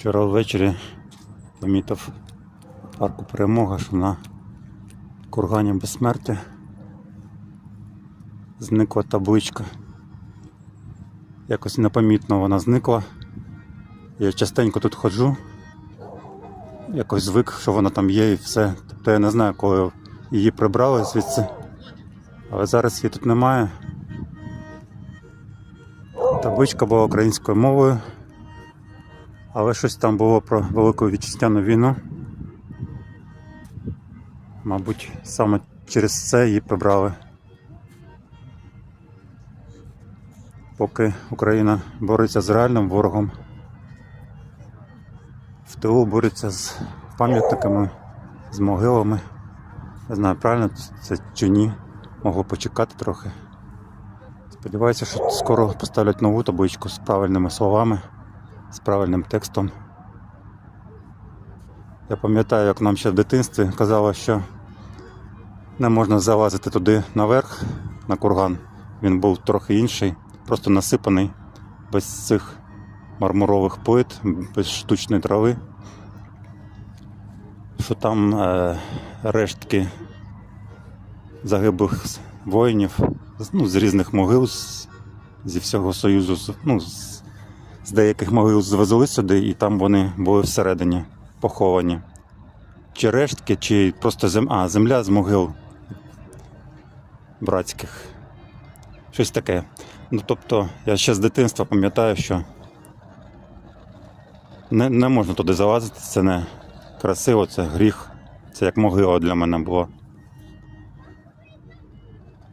Вчора ввечері помітив в парку перемога, що на кургані безсмертя зникла табличка. Якось непомітно вона зникла. Я частенько тут ходжу, якось звик, що вона там є і все. Тобто я не знаю, коли її прибрали звідси. Але зараз її тут немає. Табличка була українською мовою. Але щось там було про Велику Вітчизняну війну. Мабуть, саме через це її прибрали. Поки Україна бореться з реальним ворогом, в тилу бореться з пам'ятниками, з могилами. Не знаю, правильно це чи ні. Могло почекати трохи. Сподіваюся, що скоро поставлять нову табличку з правильними словами з правильним текстом. Я пам'ятаю, як нам ще в дитинстві казали, що не можна залазити туди наверх, на курган. Він був трохи інший, просто насипаний, без цих мармурових плит, без штучної трави. Що там е, рештки загиблих воїнів ну, з різних могил, з, зі всього Союзу, ну, з, з деяких могил звезли сюди, і там вони були всередині поховані. Чи рештки, чи просто зем... а, земля з могил братських. Щось таке. Ну, тобто, я ще з дитинства пам'ятаю, що не, не можна туди залазити, це не красиво, це гріх. Це як могила для мене була.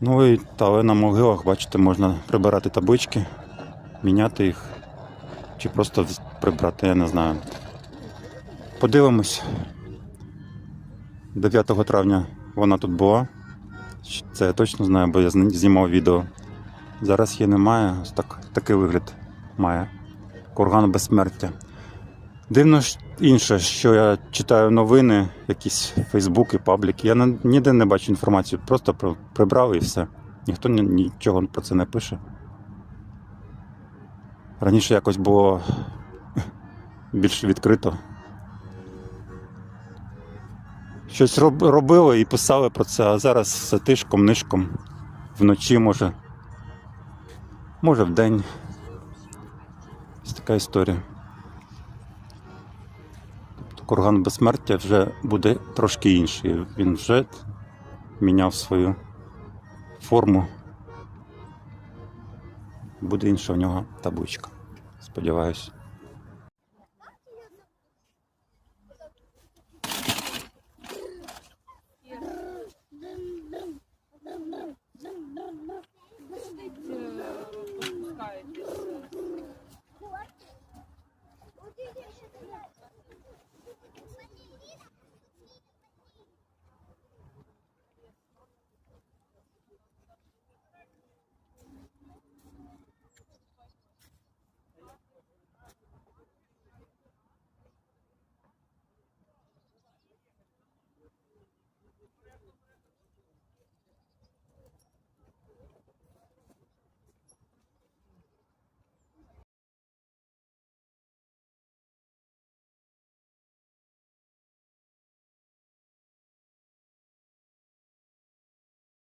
Ну і але на могилах, бачите, можна прибирати таблички, міняти їх. Чи просто прибрати, я не знаю. Подивимось. 9 травня вона тут була. Це я точно знаю, бо я знімав відео. Зараз її немає. Ось так, такий вигляд має. Курган безсмертя. Дивно інше, що я читаю новини, якісь фейсбуки, пабліки. Я ніде не бачу інформацію, просто прибрав і все. Ніхто нічого про це не пише. Раніше якось було більш відкрито. Щось робили і писали про це, а зараз все тишком, нишком. Вночі може. Може вдень. Ось така історія. Тобто курган безсмертя вже буде трошки інший. Він вже міняв свою форму. Буде інша в нього табличка. Сподіваюсь.